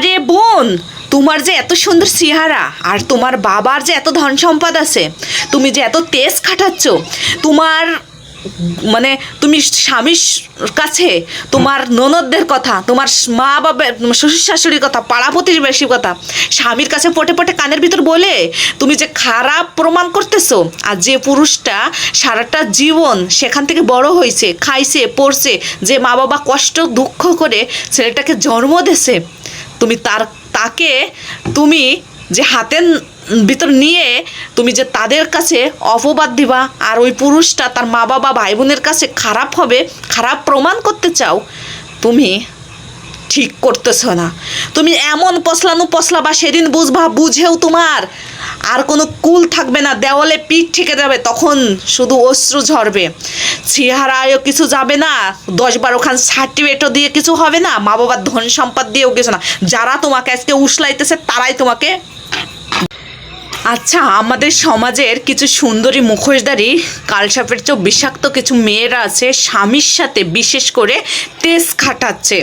আরে বোন, তোমার যে এত সুন্দর চেহারা আর তোমার বাবার যে এত ধন সম্পদ আছে, তুমি যে এত তেজ খাটাচ্ছ, তোমার মানে তুমি স্বামীর কাছে তোমার ননদদের কথা, তোমার মা বাবা শ্বশুর শাশুড়ির কথা পাড়া প্রতিবেশীর কথা, স্বামীর কাছে পটে পটে কানের ভিতর বলে তুমি যে খারাপ প্রমাণ করতেছো আর যে পুরুষটা সারাটা জীবন সেখান থেকে বড় হয়েছে, খাইছে, পড়ছে, যে মা বাবা কষ্ট দুঃখ করে ছেলেটাকে জন্ম দেছে তুমি তার, তাকে তুমি যে হাতের ভিতর নিয়ে তুমি যে তাদের কাছে অপবাদ দিবা আর ওই পুরুষটা তার মা বাবা ভাই বোনের কাছে খারাপ হবে, খারাপ প্রমাণ করতে চাও, তুমি ঠিক করতেছ না। তুমি এমন পশলানু পশলাবা সেদিন বুঝবা, বুঝেও তোমার আর কোনো কুল থাকবে না, দেওয়ালে পিঠ ঠেকে যাবে, তখন শুধু অশ্রু ঝরবে। চেহারায়ও কিছু যাবে না, দশ বারোখান সার্টিফিকেটও দিয়ে কিছু হবে না মা বাবার ধন সম্পদ দিয়েও কিছু না। যারা তোমাকে আজকে উসলাইতেছে, তারাই তোমাকে আচ্ছা আমাদের সমাজের কিছু সুন্দরী মুখোশধারী, কালসাপের চেয়েও বিষাক্ত কিছু মেয়েরা আছে, স্বামীর সাথে বিশেষ করে তেজ খাটাচ্ছে।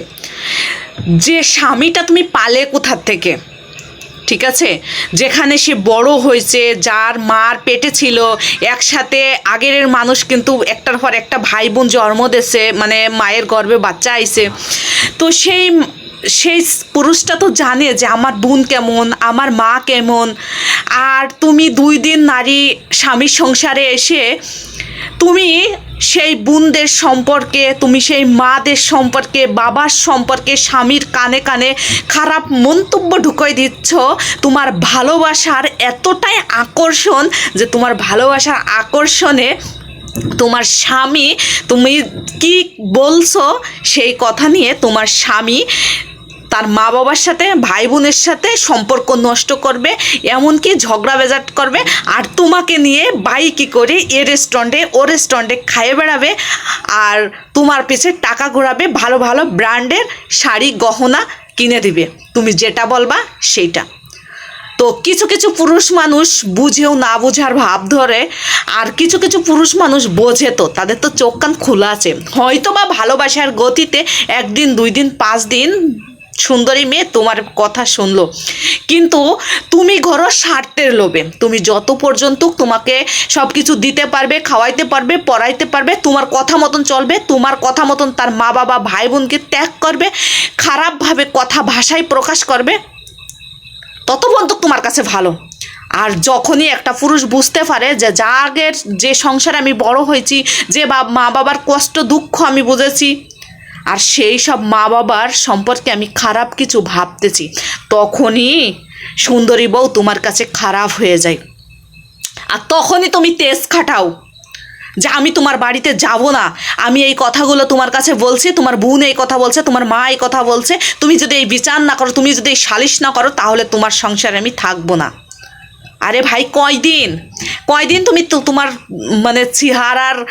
যে স্বামীটা তুমি পালে কোথার থেকে? ঠিক আছে? যেখানে সে বড় হয়েছে, যার মার পেটে ছিল, একসাথে আগের মানুষ কিন্তু একটার পর একটা ভাই বোন জন্ম দিয়েছে মানে মায়ের গর্ভে বাচ্চা আইছে। তো সেই সেই পুরুষটা তো জানে যে আমার বোন কেমন, আমার মা কেমন। আর তুমি দুই দিন নারী স্বামীর সংসারে এসে তুমি সেই বোনদের সম্পর্কে, তুমি সেই মাদের সম্পর্কে, বাবার সম্পর্কে স্বামীর কানে কানে খারাপ মন্তব্য ঢুকাই দিচ্ছ, তোমার ভালোবাসার এতটাই আকর্ষণ যে তোমার ভালোবাসার আকর্ষণে তোমার স্বামী, তুমি কি বলছো সেই কথা নিয়ে তোমার স্বামী তার মা বাবার সাথে ভাই বোনের সাথে সম্পর্ক নষ্ট করবে, এমনকি ঝগড়া বেজাট করবে। আর তোমাকে নিয়ে বাইকে করে এ রেস্টুরেন্টে ও রেস্টুরেন্টে খাইয়ে বেড়াবে আর তোমার পিছে টাকা ঘোরাবে, ভালো ভালো ব্র্যান্ডের শাড়ি, গহনা কিনে দিবে। তুমি যেটা বলবা সেইটা। তো কিছু কিছু পুরুষ মানুষ বুঝেও না বোঝার ভাব ধরে, আর কিছু কিছু পুরুষ মানুষ বোঝে তো, তাদের তো চোখ কান খোলা আছে। হয়তো বা ভালোবাসার গতিতে একদিন, দুই দিন, পাঁচ দিন সুন্দরী মেয়ে তোমার কথা শুনলো। কিন্তু তুমি ঘরো স্বার্থের লোভে। তুমি যত পর্যন্ত তোমাকে সব কিছু দিতে পারবে, খাওয়াইতে পারবে, পড়াইতে পারবে, তোমার কথা মতন চলবে, তোমার কথা মতন তার মা বাবা ভাই বোনকে ত্যাগ করবে, খারাপভাবে কথা ভাষায় প্রকাশ করবে, তত পর্যন্ত তোমার কাছে ভালো। আর যখনই একটা পুরুষ বুঝতে পারে যে যা আগের যে সংসারে আমি বড় হয়েছি, যে বা- মা বাবার কষ্ট দুঃখ আমি বুঝেছি আর সেই সব মা বাবার সম্পর্কে আমি খারাপ কিছু ভাবতেছি, তখনই সুন্দরী বউ তোমার কাছে খারাপ হয়ে যায়। আর তখনই তুমি তেজ খাটাও যে আমি তোমার বাড়িতে যাব না। আমি এই কথাগুলো তোমার কাছে বলছি, তোমার বোন এই কথা বলছে, তোমার মা এই কথা বলছে। তুমি যদি এই বিচার না করো, তুমি যদি এই সালিশ না করো, তাহলে তোমার সংসারে আমি থাকব না। আরে ভাই, কয়দিন? কয়দিন তুমি তো তোমার মানে চেহারার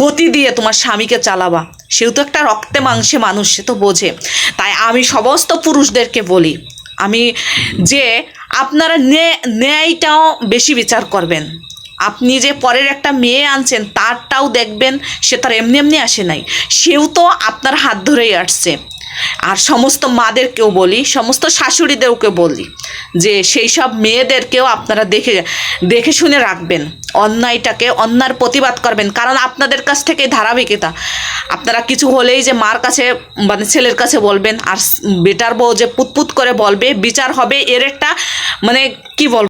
গতি দিয়ে তোমার স্বামীকে চালাবা? সেও তো একটা রক্তে মাংসে মানুষ, সে তো বোঝে। তাই আমি সমস্ত পুরুষদেরকে বলি, আমি যে আপনারা ন্যায় ন্যায়টাও বেশি বিচার করবেন। আপনি যে পরের একটা মেয়ে আনছেন, তারটাও দেখবেন, সে তার এমনি এমনি আসে নাই। সেও তো আপনার হাত ধরেই আসছে। আর সমস্ত মাদেরকেও বলি, সমস্ত শাশুড়িদেরকে বলি যে সেই সব মেয়েদেরকেও আপনারা দেখে দেখে শুনে রাখবেন। অন্যায়টাকে, অন্যার প্রতিবাদ করবেন। কারণ আপনাদের কাছ থেকে ধারাবাহিকতা। আপনারা কিছু হলেই যে মার কাছে মানে ছেলের কাছে বলবেন, আর বেটার বউ যে পুতপুত করে বলবে, বিচার হবে, এর একটা মানে কি বলব?